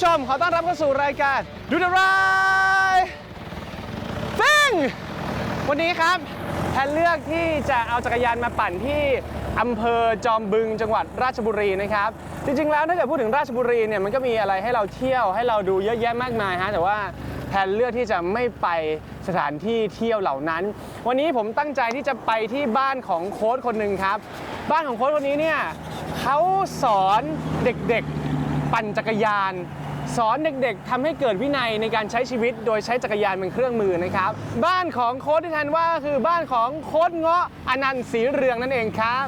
ผู้ชม ขอต้อนรับเข้าสู่รายการดูดรายฟิงวันนี้ครับแทนเลือกที่จะเอาจักรยานมาปั่นที่อำเภอจอมบึงจังหวัดราชบุรีนะครับ จริงๆแล้วถ้าเกิดพูดถึงราชบุรีเนี่ยมันก็มีอะไรให้เราเที่ยวให้เราดูเยอะแยะมากมายฮะแต่ว่าแทนเลือกที่จะไม่ไปสถานที่เที่ยวเหล่านั้น วันนี้ผมตั้งใจที่จะไปที่บ้านของโค้ชคนหนึ่งครับ บ้านของโค้ชคนนี้เนี่ยเขาสอนเด็กๆ ปั่นจักรยาน สอนเด็กๆทำให้เกิดวินัยในการใช้ชีวิต โดยใช้จักรยานเป็นเครื่องมือนะครับ บ้านของโค้ดที่ทันว่าคือบ้านของโค้ดเงาะอนันต์ศรีเรืองนั่นเองครับ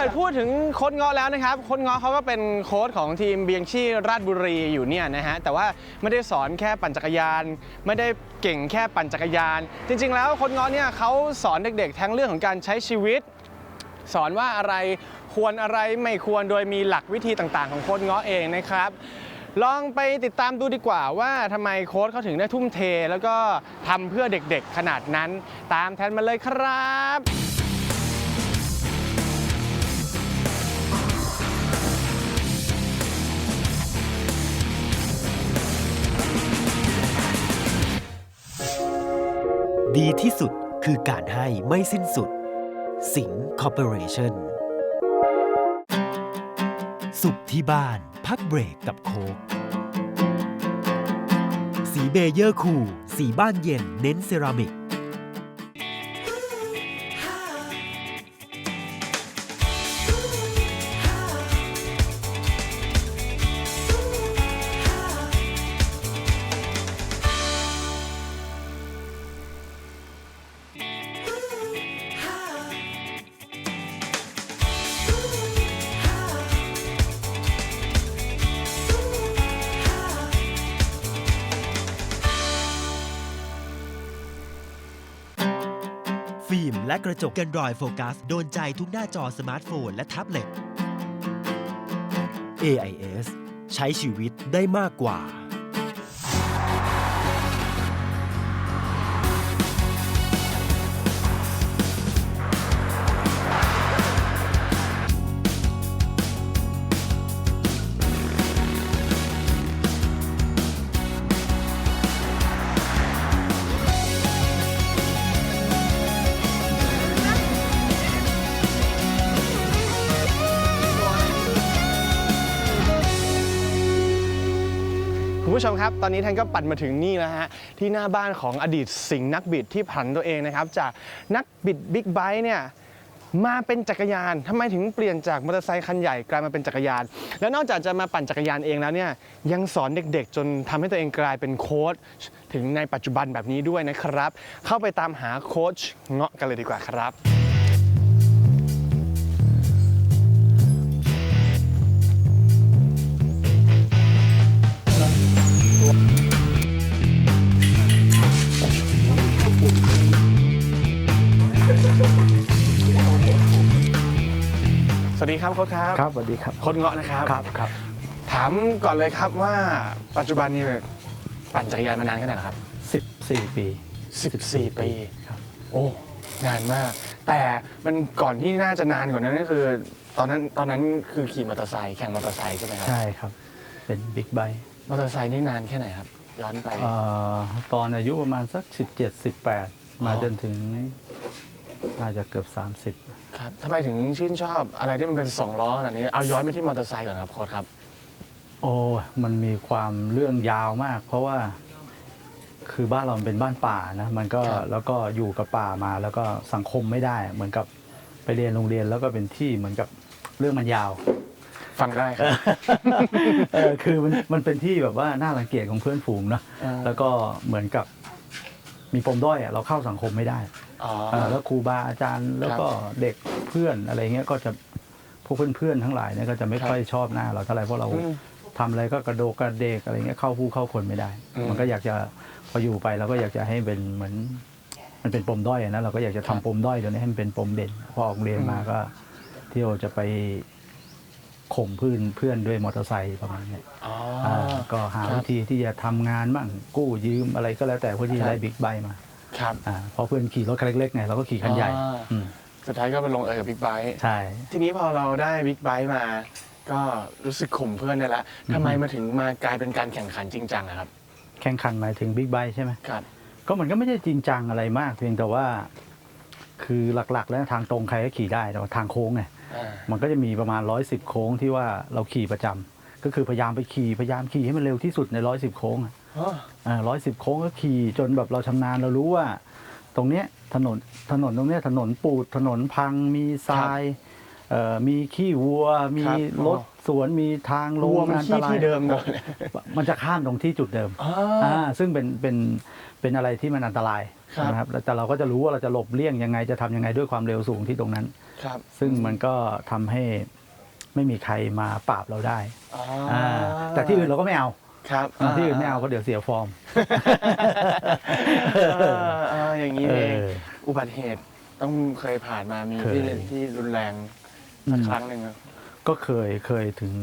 กิดพูดถึงโค้ดเงาะแล้วนะครับโค้ดเงาะเขาก็เป็นโค้ดของทีมเบียงชี่ราชบุรีอยู่เนี่ยนะฮะแต่ว่าไม่ได้สอนแค่ปั่นจักรยาน ไม่ได้เก่งแค่ปั่นจักรยาน จริง ๆ แล้วโค้ดเงาะเนี่ยเขาสอนเด็กๆ ทั้งเรื่องของการใช้ชีวิต สอนว่าอะไรควรอะไรไม่ควรโดยมีหลักวิธีต่างๆ ของโค้ดเงาะเองนะครับลองไปติดตามดูดีกว่าว่าทำไมโค้ดเขาถึงได้ทุ่มเท แล้วก็ทำเพื่อเด็กๆขนาดนั้น ตามแทนมาเลยครับ ดีที่สุดคือการให้ไม่สิ้นสุด สิงคอร์ปอเรชั่นสุขที่บ้าน พักเบรกกับโคกสีเบเยอร์คูลสีบ้านเย็นเน้นเซรามิก และกระจกกันรอยโฟกัส โดนใจทุกหน้าจอสมาร์ทโฟนและแท็บเล็ต AIS ใช้ชีวิตได้มากกว่า ผู้ชมครับ ตอนนี้ท่านก็ปั่นมาถึงนี่แล้วฮะ ที่หน้าบ้านของอดีตสิงห์นักบิดที่ผันตัวเองนะครับ จากนักบิดบิ๊กไบค์เนี่ยมาเป็นจักรยานทำไมถึงเปลี่ยนจากมอเตอร์ไซค์คันใหญ่กลายมาเป็นจักรยาน แล้วนอกจากจะมาปั่นจักรยานเองแล้วเนี่ยยังสอนเด็กๆ จนทำให้ตัวเองกลายเป็นโค้ชถึงในปัจจุบันแบบนี้ด้วยนะครับ เข้าไปตามหาโค้ชเงาะกันเลยดีกว่าครับ ดีครับโค้ชครับครับสวัสดีครับโค้ชเงาะนะครับครับครับ ถามก่อนเลยครับว่าปัจจุบันนี้ปั่นจักรยานมานานแค่ไหนแล้วครับ14 ปี 14 ปีครับโอ้นานมาก แต่มันก่อนที่น่าจะนานกว่านั้นก็คือ ตอนนั้นตอนนั้นคือขี่มอเตอร์ไซค์แข่งมอเตอร์ไซค์ใช่ไหมครับใช่ครับ เป็นบิ๊กไบค์มอเตอร์ไซค์นี่นานแค่ไหนครับย้อนไปเอ่อตอนอายุประมาณสัก 17 18 มาอ๋อจนถึงน่าจะเกือบ ครับทำไมถึงชื่นชอบอะไรที่มันเป็นสองล้อขนาดนี้ เอาย้อนไปที่มอเตอร์ไซค์ก่อนครับโค้ดครับ30โอ้มันมีความเรื่องยาวมาก เพราะว่า คือบ้านเรามันเป็นบ้านป่านะ มันก็ครับ แล้วก็อยู่กับป่ามา แล้วก็สังคมไม่ได้ เหมือนกับไปเรียนโรงเรียนแล้วก็เป็นที่เหมือนกับเรื่องมันยาว ฟังได้ครับ เออคือมันมันเป็นที่แบบว่าน่ารังเกียจของเพื่อนฝูงเนอะอ่า แล้วก็เหมือนกับมีปมด้อยอะเราเข้าสังคมไม่ได้ อ๋อเออแล้วครูบาอาจารย์แล้วก็เด็กเพื่อนอะไรเงี้ยก็จะพวกเพื่อนๆทั้งหลายเนี่ยก็จะไม่ครับค่อยชอบหน้าเราเท่าไหร่เพราะเราอืม ทำอะไรก็กระโดกกระเดกอะไรเงี้ยเข้าผู้เข้าคนไม่ได้ อืมมันก็อยากจะพออยู่ไปเราก็อยากจะให้เป็นเหมือน มันเป็นปมด้อยอะนะเราก็อยากจะทำปมด้อยตัวนี้ให้มันเป็นปมเด่นพอออกเรียนมาก็ เที่ยวจะไปข่มเพื่อนเพื่อนด้วยมอเตอร์ไซค์ประมาณเนี้ย อ๋ออ่าก็หาครับวิธีที่จะทำงานบ้างกู้ยืมอะไรก็แล้วแต่เพื่อที่ครัจะบ ได้บิ๊กไบค์มา ครับอ่าเพราะเพื่อนขี่รถคันเล็กๆไงเราก็ขี่คันใหญ่อ่า อืมสุดท้ายก็ไปลงเอยกับบิ๊กไบค์ใช่ ทีนี้พอเราได้บิ๊กไบค์มา ก็รู้สึกข่มเพื่อนได้ละทำไมมาถึงมากลายเป็นการแข่งขันจริงจังอะครับแข่งขันหมายถึงบิ๊กไบค์ใช่ไหมครับ ก็มันก็ไม่ได้จริงจังอะไรมาก เพียงแต่ว่า คือหลักๆ แล้วทางตรงใครก็ขี่ได้แต่ว่าทางโค้งไง อ่า มันก็จะมีประมาณร้อยสิบโค้งที่ว่าเราขี่ประจำก็คือพยายามไปขี่พยายามขี่ให้มันเร็วที่สุดในร้อยสิบโค้งอะอ๋อ ร้อยสิบโค้งก็ขี่จนแบบเราชำนาญเรารู้ว่า ตรงเนี้ยถนนถนนตรงเนี้ยถนนปูดถนนพังมีทรายเอ่อมีขี้วัว มีครับรถสวนมีทางลรังวมันอันตที่รายที่เดิมเลยมันจะข้ามตรงที่จุดเดิมอ๋ออ่าซึ่งเป็นเป็นเป็นอะไรที่มันอันตรายครับนะครับแล้วแต่เราก็จะรู้ว่าเราจะหลบเลี่ยงยังไงจะทำยังไงด้วยความเร็วสูงที่ตรงนั้นครับ ซึ่งมันก็ทำให้ไม่มีใครมาปราบเราได้อ๋ออ่าแต่ที่อื่นเราก็ไม่เอา ครับอ่าที่อื่นไม่เอาเพราะเดี๋ยวเสียฟอร์มเออเอออย่างนี้เองเอออุบัติเหตุต้องเคยผ่านมามีเคยที่ที่รุนแรงสักครั้งหนึ่งอะก็เคยเคยถึง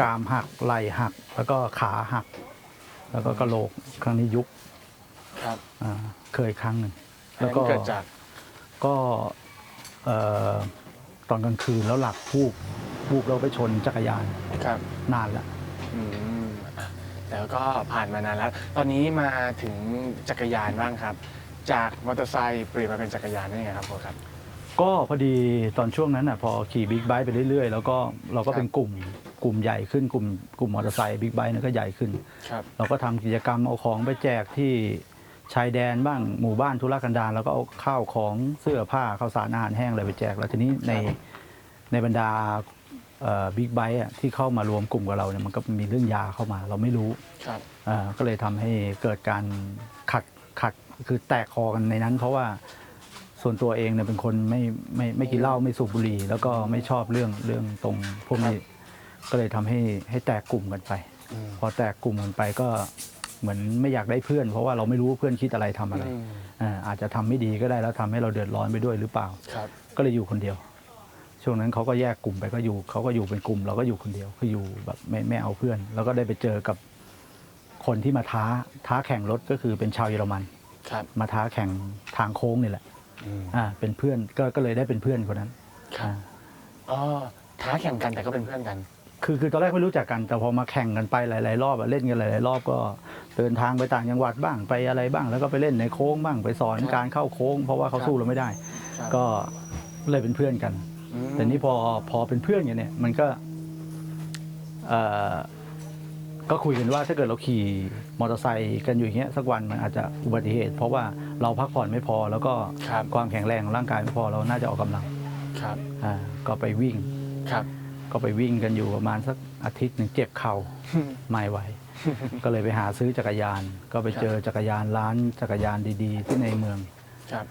กรามหักไหล่หัก แล้วก็ขาหัก แล้วก็กระโหลกครั้งนี้ยุบครับอ่าเคยครั้งหนึ่งอันแล้วนั้นก็เกิดจากก็เอ่อตอนกลางคืนแล้วหลับวูบวูบเราไปชนจักรยานครับนานละอืมอะ แล้วก็ผ่านมานานแล้ว ตอนนี้มาถึงจักรยานบ้างครับ จากมอเตอร์ไซค์เปลี่ยนมาเป็นจักรยานได้ไงครับโค้ชครับ ก็พอดีตอนช่วงนั้นอะพอขี่บิ๊กไบค์ไปเรื่อยๆ แล้วก็เราก็เป็นกลุ่มกลุ่มใหญ่ขึ้นกลุ่มกลุ่มมอเตอร์ไซค์บิ๊กไบค์เนี่ยก็ใหญ่ขึ้น ครับ เราก็ทำกิจกรรมเอาของไปแจกที่ชายแดนบ้างหมู่บ้านธุรกันดารแล้วก็เอาข้าวของเสื้อผ้าข้าวสารอาหารแห้งอะไรไปแจก แล้วทีนี้ในในบรรดา บิ๊กไบค์ที่เข้ามารวมกลุ่มกับเราเนี่ยมันก็มีเรื่องยาเข้ามา เราไม่รู้ครับอ่าก็เลยทำให้เกิดการขัดขัดคือแตกคอกันในนั้น เพราะว่าส่วนตัวเองเนี่ยเป็นคนไม่ไม่ไม่กินเหล้าไม่สูบบุหรี่แล้วก็ไม่ชอบเรื่องเรื่องตรงพวกนี้ก็เลยทำให้ให้แตกกลุ่มกันไปอืมพอแตกกลุ่มกันไปก็เหมือนไม่อยากได้เพื่อน เพราะว่าเราไม่รู้ว่าเพื่อนคิดอะไรทำอะไรอืมอ่าอาจจะทำไม่ดีก็ได้แล้วทำให้เราเดือดร้อนไปด้วยหรือเปล่าครับก็เลยอยู่คนเดียว ช่วงนั้นเขาก็แยกกลุ่มไปก็อยู่เขาก็อยู่เป็นกลุ่มเราก็อยู่คนเดียวก็อยู่แบบไม่ไม่เอาเพื่อน แล้วก็ได้ไปเจอกับคนที่มาท้าท้าแข่งรถก็คือเป็นชาวเยอรมัน ครับมาท้าแข่งทางโค้งนี่แหละอืมอ่าเป็นเพื่อนก็ก็เลยได้เป็นเพื่อนคนนั้นครับอ่าอ๋อท้าแข่งกันแต่ก็เป็นเพื่อนกัน คือคือตอนแรกไม่รู้จักกันแต่พอมาแข่งกันไปหลาย ๆ รอบอะเล่นกันหลาย ๆ รอบก็เดินทางไปต่างจังหวัดบ้างไปอะไรบ้าง แล้วก็ไปเล่นในโค้งบ้างไปสอนครับ การเข้าโค้ง เพราะว่าเขาครับสู้เราไม่ได้ ครับก็เลยเป็นเพื่อนกันอืม แต่นี่พอพอเป็นเพื่อนกันเนี่ยมันก็เอ่อก็คุยกันว่าถ้าเกิดเราขี่มอเตอร์ไซค์กันอยู่อย่างเงี้ยสักวันมันอาจจะอุบัติเหตุ เพราะว่าเราพักผ่อนไม่พอ แล้วก็ครับความแข็งแรงของร่างกายไม่พอเราน่าจะออกกำลังครับอ่าก็ไปวิ่งครับก็ไปวิ่งกันอยู่ประมาณสักอาทิตย์หนึ่งเจ็บเข่าไม่ไหวก็เลยไปหาซื้อจักรยาน ก็ไปเจอจักรยานร้านจักรยานดี ๆ ที่ในเมืองครับ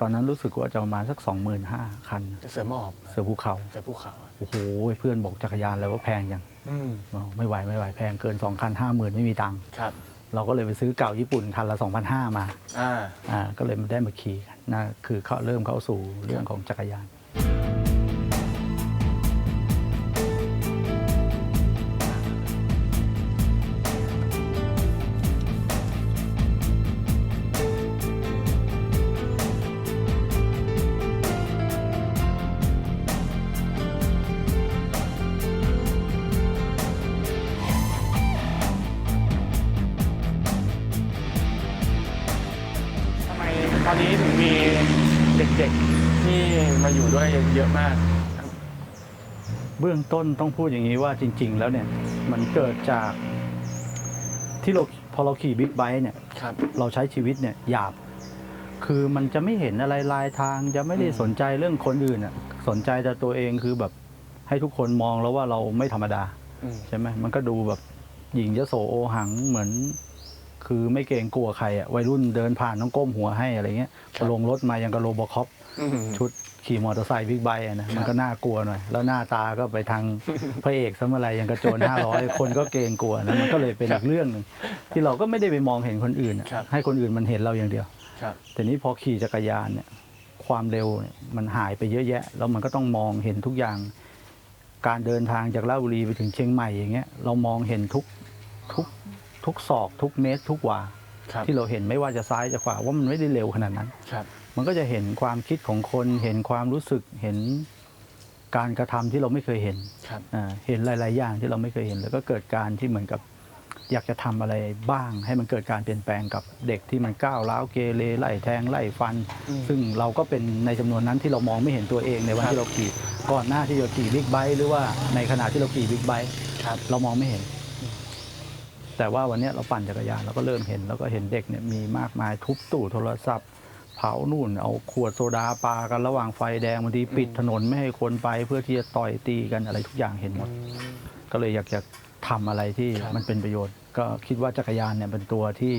ตอนนั้นรู้สึกว่าจะประมาณสักสองหมื่นห้าคันจะเสือหมอบเสือภูเขา เสือภูเขาโอ้โหเพื่อนบอกจักรยานแล้วว่าแพงจังอืมบอกไม่ไหวไม่ไหวแพงเกินสองคันห้าหมื่นไม่มีตังค์ครับ เราก็เลยไปซื้อเก่าญี่ปุ่นคันละสองพันห้ามาอ่าอ่าก็เลยมาได้มาขี่กันนั่นคือเขาเริ่มเข้าสู่เรื่องของจักรยาน เยอะมาก เบื้องต้นต้องพูดอย่างนี้ว่าจริง ๆ แล้วเนี่ยมันเกิดจากที่เราพอเราขี่บิ๊กไบค์เนี่ยครับเราใช้ชีวิตเนี่ยหยาบ คือมันจะไม่เห็นอะไรลายทางจะไม่ได้อืมสนใจเรื่องคนอื่นอะสนใจแต่ตัวเองคือแบบให้ทุกคนมองแล้วว่าเราไม่ธรรมดาอืม ใช่ไหมมันก็ดูแบบหญิงยโสโอหังเหมือน คือไม่เกรงกลัวใครอะวัยรุ่นเดินผ่านต้องก้มหัวให้อะไรเงี้ยพอลงรถมายังกับโรบอคอป อืมชุด ขี่มอเตอร์ไซค์บิ๊กไบค์อะนะครับมันก็น่ากลัวหน่อย แล้วหน้าตาก็ไปทางพระเอกซะเมื่อไหรยังกระโจนห้าร้อยคนก็เกรงกลัวนะมันก็เลยเป็นอีกเรื่องหนึ่งที่เราก็ไม่ได้ไปมองเห็นคนอื่นอะครับให้คนอื่นมันเห็นเราอย่างเดียวครับแต่นี้พอขี่จักรยานเนี่ยความเร็วเนี่ยมันหายไปเยอะแยะ แล้วมันก็ต้องมองเห็นทุกอย่าง การเดินทางจากราชบุรีไปถึงเชียงใหม่อย่างเงี้ยเรามองเห็นทุกทุกทุกศอกทุกเมตรทุกวา ครับที่เราเห็นไม่ว่าจะซ้ายจะขวาว่ามันไม่ได้เร็วขนาดนั้น ครับ มันก็จะเห็นความคิดของคนเห็นความรู้สึกเห็นการกระทำที่เราไม่เคยเห็นครับอ่าเห็นหลาย ๆ อย่างที่เราไม่เคยเห็น แล้วก็เกิดการที่เหมือนกับอยากจะทำอะไรบ้าง ให้มันเกิดการเปลี่ยนแปลงกับเด็กที่มันก้าวร้าวเกเรไล่แทงไล่ฟันอืมซึ่งเราก็เป็นในจำนวนนั้นที่เรามองไม่เห็นตัวเองในวันครับที่เราขี่ก่อนหน้าที่เราขี่บิ๊กไบค์หรือว่าในขณะที่เราขี่บิ๊กไบค์ครับเรามองไม่เห็น แต่ว่าวันเนี้ยเราปั่นจักรยานเราก็เริ่มเห็น แล้วก็เห็นเด็กเนี่ยมีมากมายทุบตู้โทรศัพท์ เผานู่น เอาขวดโซดาปากันระหว่างไฟแดงบางทีปิดถนนไม่ให้คนไปเพื่อที่จะต่อยตีกันอะไรทุกอย่างเห็นหมด ก็เลยอยากจะทำอะไรที่ครับมันเป็นประโยชน์ ก็คิดว่าจักรยานเนี่ยเป็นตัวที่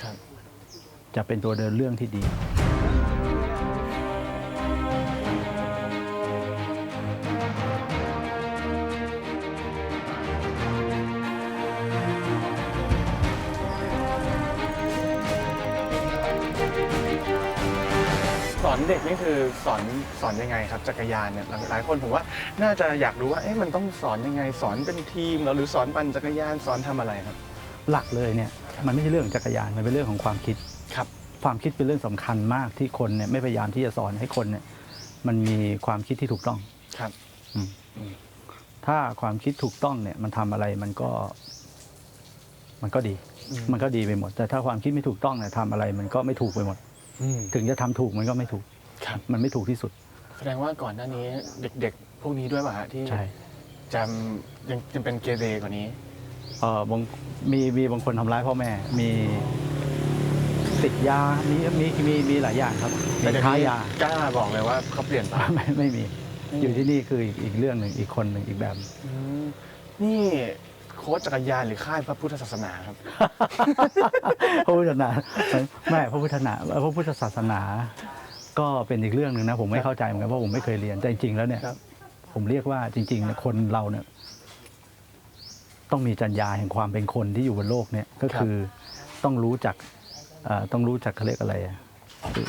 ครับจะเป็นตัวเดินเรื่องที่ดี เด็กนี่คือสอนสอนยังไงครับจักรยานเนี่ยหลายหลายคนผมว่าน่าจะอยากรู้ว่าเอ๊ะมันต้องสอนยังไงสอนเป็นทีมเหรอหรือสอนปั่นจักรยานสอนทำอะไรครับ หลักเลยเนี่ยครับมันไม่ใช่เรื่องของจักรยานมันเป็นเรื่องของความคิด ครับ ความคิดเป็นเรื่องสำคัญมากที่คนเนี่ยไม่พยายามที่จะสอนให้คนเนี่ยมันมีความคิดที่ถูกต้อง ครับอืมอืมถ้าความคิดถูกต้องเนี่ยมันทำอะไรมันก็ มันก็ดีมันก็ดีไปหมด แต่ถ้าความคิดไม่ถูกต้องเนี่ยทำอะไรมันก็ไม่ถูกไปหมด อืม ถึงจะทำถูกมันก็ไม่ถูก ครับ มันไม่ถูกที่สุดแสดงว่าก่อนหน้านี้เด็กๆ พวกนี้ด้วยป่ะฮะที่ใช่จำยังยังเป็นเกเรกว่านี้ เออบางมีมีบางคนทำร้ายพ่อแม่ มีติดยามีมีมีมีหลายอย่างครับแต่มีเดี๋ยวค้านี้ยา กล้าบอกเลยว่าเขาเปลี่ยนไป ไม่ไม่มีไม่มีอยู่ที่นี่คืออีกอีกเรื่องหนึ่งอีกคนหนึ่งอีกแบบ อืมนี่ โค้ชจักรยานหรือค่ายพระพุทธศาสนาครับ พระพุทธศาสนาไม่พระพุทธนาพระพุทธศาสนา ก็เป็นอีกเรื่องหนึ่งนะผมไม่เข้าใจเหมือนกันเพราะผมไม่เคยเรียนแต่จริงๆแล้วเนี่ยครับ ผมเรียกว่าจริงๆเนี่ยคนเราเนี่ย ต้องมีจรรยาแห่งความเป็นคนที่อยู่บนโลกเนี่ย ก็คือต้องรู้จักเอ่อต้องรู้จักเขาเรียกอะไรอะ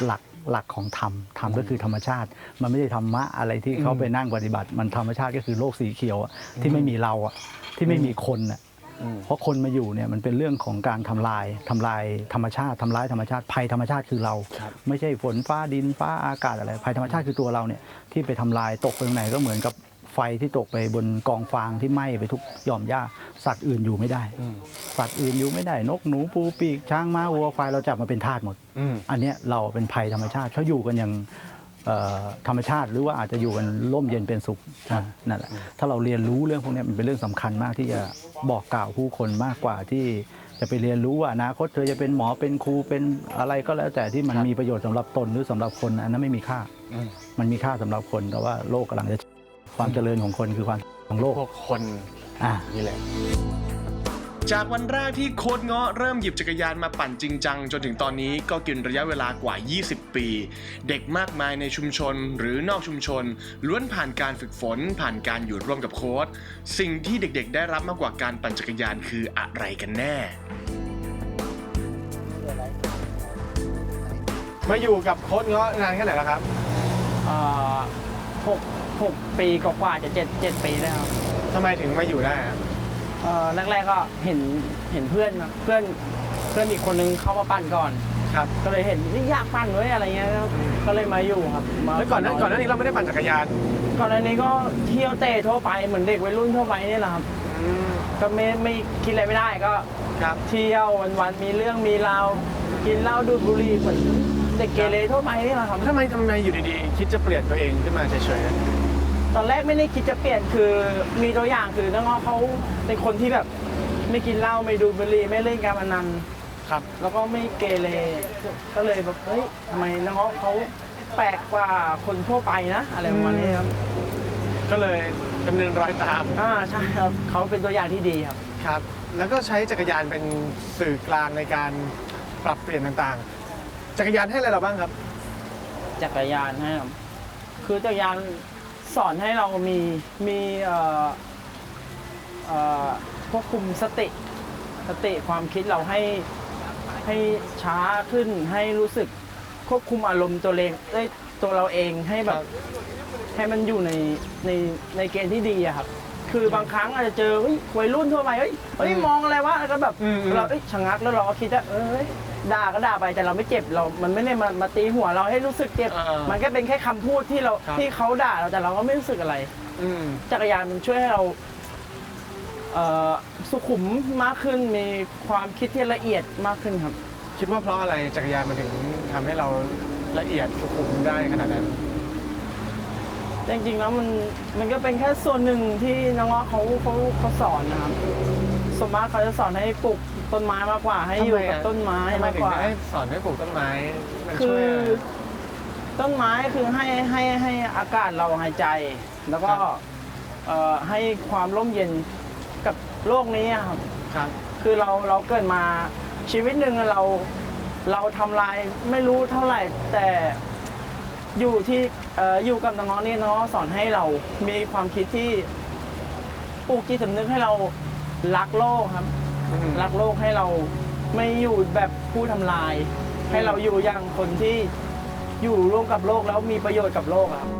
หลัก หลักของธรรมธรรมก็คือธรรมชาติ มันไม่ได้ธรรมะอะไรที่เขาไปนั่งปฏิบัติ มันธรรมชาติก็คือโลกสีเขียวอะที่ไม่มีเราอะที่ไม่มีคนอะอืมเพราะคนมาอยู่เนี่ยมันเป็นเรื่องของการทำลายทำลายธรรมชาติทำลายธรรมชาติภัยธรรมชาติคือเราครับไม่ใช่ฝนฟ้าดินฟ้าอากาศอะไรภัยธรรมชาติคือตัวเราเนี่ยที่ไปทำลายตกไปตรงไหนก็เหมือนกับ ไฟที่ตกไปบนกองฟางที่ไหม้ไปทุกหย่อมหญ้าสัตว์อื่นอยู่ไม่ได้อืมสัตว์อื่นอยู่ไม่ได้ นกหนูปูปีกช้างม้าวัวควายเราจับมาเป็นทาสหมดอืมอันเนี้ยเราเป็นภัยธรรมชาติเขาอยู่กันอย่างเอ่อธรรมชาติหรือว่าอาจจะอยู่กันร่มเย็นเป็นสุขอะนั่นแหละถ้าเราเรียนรู้เรื่องพวกเนี้ยมันเป็นเรื่องสำคัญมากที่จะบอกกล่าวผู้คนมากกว่าที่จะไปเรียนรู้ว่าอนาคตเธอจะเป็นหมอเป็นครูเป็นอะไรก็แล้วแต่ที่มันครับมีประโยชน์สำหรับตนหรือสำหรับคนอันนั้นไม่มีค่าอืมมันมีค่าสำหรับคนแต่ว่าโลกกำลังจะ ความเจริญของคนคือความของโลกพวกคนอะนี่แหละ จากวันแรกที่โค้ดเงาะเริ่มหยิบจักรยานมาปั่นจริงจังจนถึงตอนนี้ก็กินระยะเวลากว่า 20 ปี เด็กมากมายในชุมชนหรือนอกชุมชน ล้วนผ่านการฝึกฝน ผ่านการอยู่ร่วมกับโค้ดสิ่งที่เด็กๆ ได้รับมากกว่าการปั่นจักรยานคืออะไรกันแน่ มาอยู่กับโค้ชเงาะนานแค่ไหนแล้วครับเอ่อหก หกปีกว่าๆจะเจ็ดเจ็ดปีแล้วครับทำไมถึงมาอยู่ได้ครับเอ่อแรกๆก็เห็นเห็นเพื่อนครับเพื่อนเพื่อนอีกคนนึงเข้ามาปั่นก่อน ครับก็เลยเห็นนี่อยากปั่นเว้ยอะไรเงี้ยครับก็เลยมาอยู่ครับมาแล้วก่อนหน้าก่อนหน้านี้เราไม่ได้ปั่นจักรยานก่อนหน้านี้ก็เที่ยวเตะทั่วไปเหมือนเด็กวัยรุ่นทั่วไปนี่แหละครับอืมก็ไม่ไม่คิดอะไรไม่ได้ก็ครับ เที่ยววันๆมีเรื่องมีราวกินเหล้าดูดบุหรี่เหมือนเด็กเกเรทั่วไปนี่แหละครับทำไมทำไมอยู่ดีๆ คิดจะเปลี่ยนตัวเองขึ้นมาเฉย ตอนแรกไม่ได้คิดจะเปลี่ยนคือมีตัวอย่างคือน้องๆเขาเป็นคนที่แบบไม่กินเหล้าไม่ดูดบุหรี่ไม่เล่นการพนันๆครับ แล้วก็ไม่เกเรก็เลยแบบเฮ้ยทำไมน้องๆเขาแปลกกว่าคนทั่วไปนะอะไรประมาณนี้ครับก็เลยดำเนินรอยตามอ่าใช่ครับเขาเป็นตัวอย่างที่ดีครับ ครับ แล้วก็ใช้จักรยานเป็นสื่อกลางในการปรับเปลี่ยนต่างๆ จักรยานให้อะไรเราบ้างครับ จักรยานให้ครับคือจักรยาน สอนให้เรามีมีเอ่อเอ่อควบคุมสติสติความคิดเราให้ให้ช้าขึ้นให้รู้สึกควบคุมอารมณ์ตัวเองเอ้ยตัวเราเองให้แบครับบให้มันอยู่ในในในเกณฑ์ที่ดีอะครับ คือบางครั้งอาจจะเจอเฮ้ยวัยรุ่นทั่วไปเฮ้ยเฮ้ยอืมมองอะไรวะแล้วก็แบบอืมอืมเราเอ้ยชะงักแล้วเราก็คิดว่าเอ้ย ด่าก็ด่าไปแต่เราไม่เจ็บเรา มันไม่ได้มามาตีหัวเราให้รู้สึกเจ็บ อ่ามัมันก็เป็นแค่คำพูดที่เราครับ ที่เขาด่าเราแต่เราก็ไม่รู้สึกอะไร อืม จักรยานมันช่วยให้เราเอ่อสุขุมมากขึ้นมีความคิดที่ละเอียดมากขึ้นครับ คิดว่าเพราะอะไรจักรยานมันถึงทำให้เราละเอียดสุขุมได้ขนาดนั้น จริงๆแล้วมันมันก็เป็นแค่ส่วนหนึ่งที่น้องๆเขาเขาเขาสอนนะครับส่วนมากเขาจะสอนให้ปลูกต้นไม้มากกว่า ให้อยู่กับต้นไม้ทำไมมากถึกงว่า ได้สอนให้ปลูกต้นไม้มันคืช่วอยอะไร ต้นไม้คือให้ให้ให้อากาศเราหายใจ แล้วก็ครับ เอ่อให้ความร่มเย็นกับโลกนี้อะครับ ครับ คือเราเราเกิดมาชีวิตหนึ่งเราเราทำลายไม่รู้เท่าไหร่ แต่ อยู่ที่เอ่ออยู่กับน้องๆนี่น้องสอนให้เรามีความคิดที่ปลูกจิตสำนึกให้เรารักโลกครับ อืม รักโลกให้เราไม่อยู่แบบผู้ทำลาย ให้เราอยู่อย่างคนที่อยู่ร่วมกับโลกแล้วมีประโยชน์กับโลกอะครับ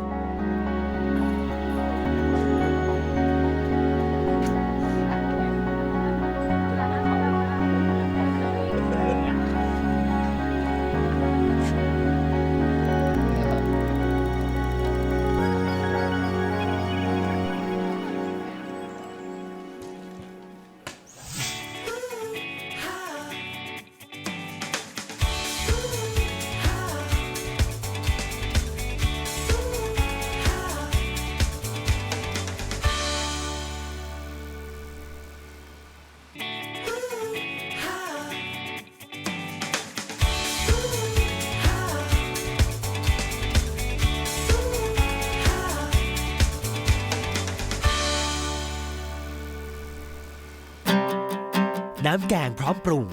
น้ำแกงพร้อมปรุง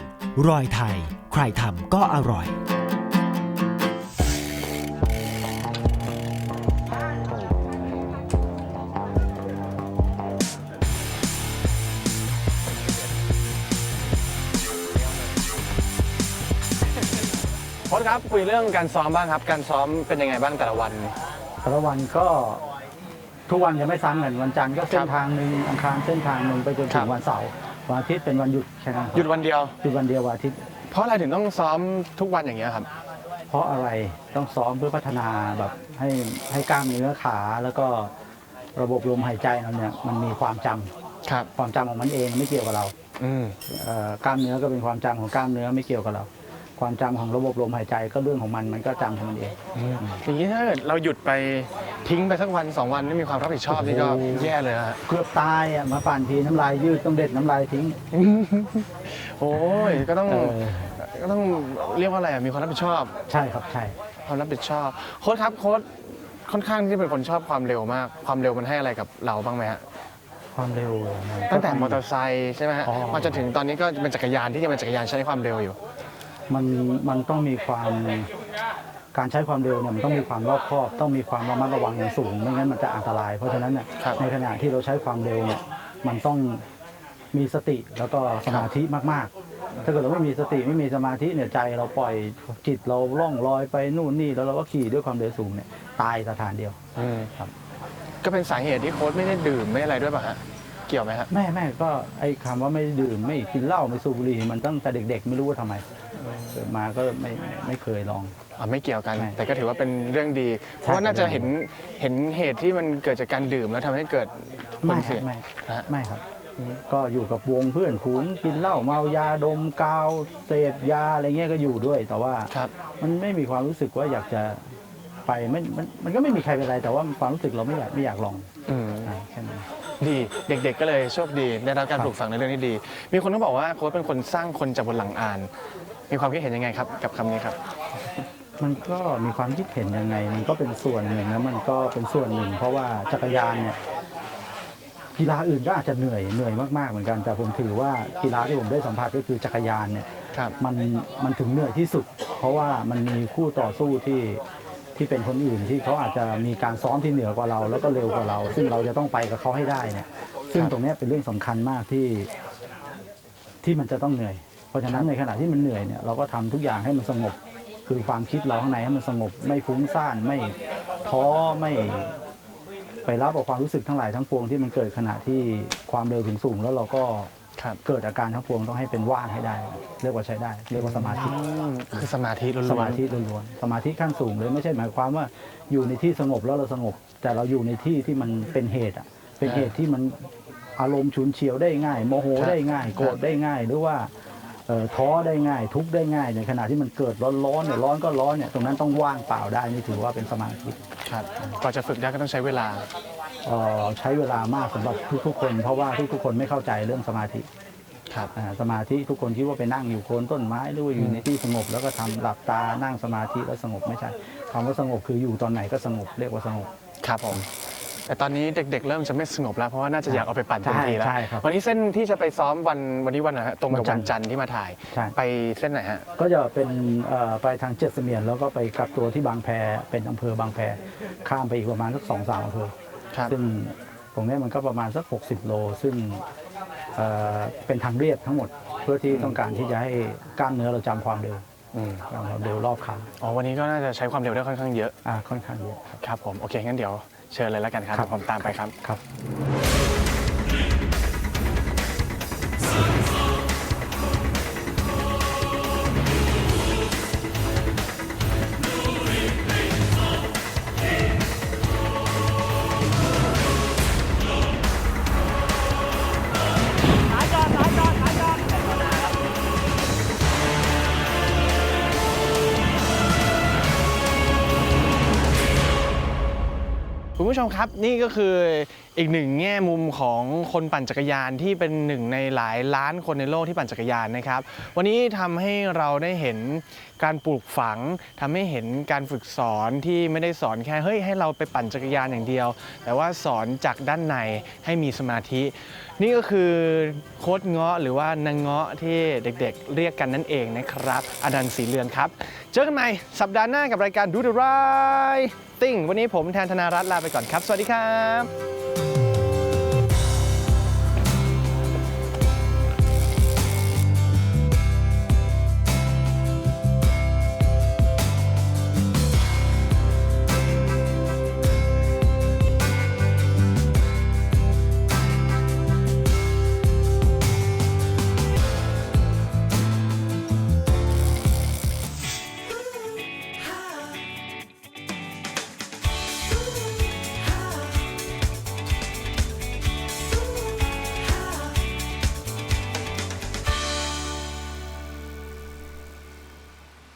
รอยไทย ใครทำก็อร่อย โค้ชครับคุยเรื่องการซ้อมบ้างครับ การซ้อมเป็นยังไงบ้างแต่ละวัน แต่ละวันก็ทุกวันจะไม่ซ้ำกันวันจันทร์ก็เส้นทางหนึ่งอังคารเส้นทางหนึ่งไปจนครัถึบงวันเสาร์ วันอาทิตย์เป็นวันหยุดแค่นั้นหยุดวันเดียว หยุดวันเดียววันอาทิตย์ เพราะอะไรถึงต้องซ้อมทุกวันอย่างเงี้ยครับ เพราะอะไรต้องซ้อมเพื่อพัฒนาแบบให้ให้กล้ามเนื้อขาแล้วก็ระบบลมหายใจเราเนี่ยมันมีความจำครับ ความจำของมันเองไม่เกี่ยวกับเราอืม เอ่อกล้ามเนื้อก็เป็นความจำของกล้ามเนื้อไม่เกี่ยวกับเรา ความจำของระบบลมหายใจก็เรื่องของมันมันก็จำของมันเอง อย่างนี้ถ้าเกิดเราหยุดไปทิ้งไปสักวันสองวันไม่มีความรับผิดชอบนี่ก็โอ้โห แย่เลยนะฮะเกือบตายอะมาปั่นทีน้ำลายยืดต้องเด็ดน้ำลายทิ้ง โอ้ยก็ต้องเออ ก็ต้องเรียกว่าอะไรอะมีความรับผิดชอบ ใช่ครับใช่ ความรับผิดชอบโค้ชครับโค้ชค่อนข้างที่จะเป็นคนชอบความเร็วมาก ความเร็วมันให้อะไรกับเราบ้างไหมฮะความเร็วมันก็ตั้งแต่มอเตอร์ไซค์ใช่ไหมฮะอ๋อ มาจนถึงตอนนี้ก็เป็นจักรยานที่จะเป็นจักรยานใช้ความเร็วอยู่ มันมันต้องมีความการใช้ความเร็วเนี่ยมันต้องมีความรอบคอบ ต้องมีความระมัดระวังอย่างสูงไม่งั้นมันจะอันตราย เพราะฉะนั้นเนี่ยครับในขณะที่เราใช้ความเร็วเนี่ยมันต้องมีสติแล้วก็สมาธิมากๆ ถ้าเกิดเราไม่มีสติไม่มีสมาธิเนี่ยใจเราปล่อยจิตเราล่องลอยไปนู่นนี่แล้วเราก็ขี่ด้วยความเร็วสูงเนี่ยตายสถานเดียวอืมครับ ก็เป็นสาเหตุที่โค้ชไม่ได้ดื่มไม่อะไรด้วยป่ะฮะเกี่ยวไหมฮะแม่แม่ก็ไอ้คำว่าไม่ดื่มไม่กินเหล้าไม่สูบบุหรี่มันตั้งแต่เด็ก ๆ ไม่รู้ว่าทำไม เกิดมาก็ไม่ไม่ไม่เคยลองอ่าไม่เกี่ยวกันไม่แต่ก็ถือว่าเป็นเรื่องดี เพราะว่าน่าจะเห็นเห็นเหตุที่มันเกิดจากการดื่มแล้วทำให้เกิดผไม่ลครัเสีบย ไม่นะฮะ ไม่ครับ ก็อยู่กับวงเพื่อนฝูงกินเหล้าเมายาดมกาวเสพยาอะไรเงี้ยก็อยู่ด้วย แต่ว่าครับ มันไม่มีความรู้สึกว่าอยากจะไปไม่มันมันก็ไม่มีใครเป็นไร แต่ว่าความรู้สึกเราไม่อยากไม่อยากลองอืม อ่าแค่นั้น ดีเด็กๆก็เลยโชคดีได้รับการครับ ปลูกฝังในเรื่องที่ดี มีคนก็บอกว่าโค้ชเป็นคนสร้างคนจากบนหลังอ่าน มีความคิดเห็นยังไงครับ กับคำนี้ครับ มันก็มีความคิดเห็นยังไง มันก็เป็นส่วนหนึ่งนะมันก็เป็นส่วนหนึ่ง เพราะว่าจักรยานเนี่ยกีฬาอื่นก็อาจจะเหนื่อยเหนื่อยมากๆเหมือนกัน แต่ผมถือว่ากีฬาที่ผมได้สัมผัสก็คือจักรยานเนี่ยครับ มันมันถึงเหนื่อยที่สุด เพราะว่ามันมีคู่ต่อสู้ที่ที่เป็นคนอื่นที่เขาอาจจะมีการซ้อมที่เหนือกว่าเรา แล้วก็เร็วกว่าเรา ซึ่งเราจะต้องไปกับเขาให้ได้เนี่ยซึ่งตรงเนี้ยเป็นเรื่องสำคัญมากที่ที่มันจะต้องเหนื่อย เพราะฉะนั้นในขณะที่มันเหนื่อยเนี่ยเราก็ทำทุกอย่างให้มันสงบ คือความคิดเราข้างในให้มันสงบ ไม่ฟุ้งซ่านไม่ท้อไม่ไปรับกับความรู้สึกทั้งหลายทั้งปวงที่มันเกิดขณะที่ความเร็วถึงสูงแล้วเราก็ครับเกิดอาการทั้งปวงต้องให้เป็นว่างให้ได้ เรียกว่าใช้ได้ เรียกว่าสมาธิอืมคือสมาธิล้วนๆสมาธิล้วนๆสมาธิขั้นสูงเลยไม่ใช่หมายความว่าอยู่ในที่สงบแล้วเราสงบ แต่เราอยู่ในที่ที่มันเป็นเหตุอะเป็นเหตุที่มันอารมณ์ฉุนเฉียวได้ง่ายโมโหได้ง่าย โกรธได้ง่าย หรือว่าเอ่อ ท้อได้ง่าย ทุกข์ได้ง่ายในขณะที่มันเกิดร้อนๆเนี่ยร้อนก็ร้อนเนี่ยตรงนั้นต้องว่างเปล่าได้นี่ถือว่าเป็นสมาธิครับก่อนจะฝึกได้ก็ต้องใช้เวลาเอ่อใช้เวลามากสำหรับทุกๆคน เพราะว่าทุกๆคนไม่เข้าใจเรื่องสมาธิครับอ่าสมาธิทุกคนคิดว่าไปนั่งอยู่โคนต้นไม้หรือว่าอยู่ในที่สงบ แล้วก็ทำหลับตานั่งสมาธิแล้วสงบไม่ใช่คำว่าสงบคืออยู่ตอนไหนก็สงบเรียกว่าสงบ ครับผม แต่ตอนนี้เด็ก ๆ เริ่มจะไม่สงบแล้วเพราะว่าน่าจะอยากเอาไปปั่นเต็มทีแล้ว ใช่ครับวันนี้เส้นที่จะไปซ้อมวันวันนี้วันไหนฮะตรงกับวัวันนจัจันนททร์ร์ที่มาถ่าย ใช่ไปเส้นไหนฮะ ก็จะเป็นเอ่อไปทางเจ็ดเสมียนแล้วก็ไปกลับตัวที่บางแพเป็นอำเภอบางแพข้ามไปอีกประมาณสักสองสามอำเภอครับ ซึ่งตรงเนี้ยมันก็ประมาณสัก 60 โล ซึ่งเอ่อเป็นทางเรียบทั้งหมด เพื่อที่ต้องการที่จะให้กล้ามเนื้อเราจำความเร็วอืมจำความเร็วรอบคันอ๋อวันนี้ก็น่าจะใช้ความเร็วได้ค่อนข้างเยอะ อ่าค่อนข้างเยอะ ครับครับผม โอเค งั้นเดี๋ยว เชิญเลยแล้วกันครับครับเดี๋ยวผมตามไปครับ ครับ ผู้ชมครับนี่ก็คืออีกหนึ่งแง่มุมของคนปั่นจักรยานที่เป็นหนึ่งในหลายล้านคนในโลกที่ปั่นจักรยานนะครับ วันนี้ทำให้เราได้เห็นการปลูกฝังทำให้เห็นการฝึกสอนที่ไม่ได้สอนแค่เฮ้ยให้เราไปปั่นจักรยานอย่างเดียว แต่ว่าสอนจากด้านในให้มีสมาธิ นี่ก็คือโค้ดเงาะหรือว่านางเงาะที่เด็กๆ เรียกกันนั่นเองนะครับอดันต์ศรีเลือนครับ เจอกันใหม่สัปดาห์หน้ากับรายการดูดูไรติ้งวันนี้ผมแทนธนารัตน์ลาไปก่อนครับ สวัสดีครับ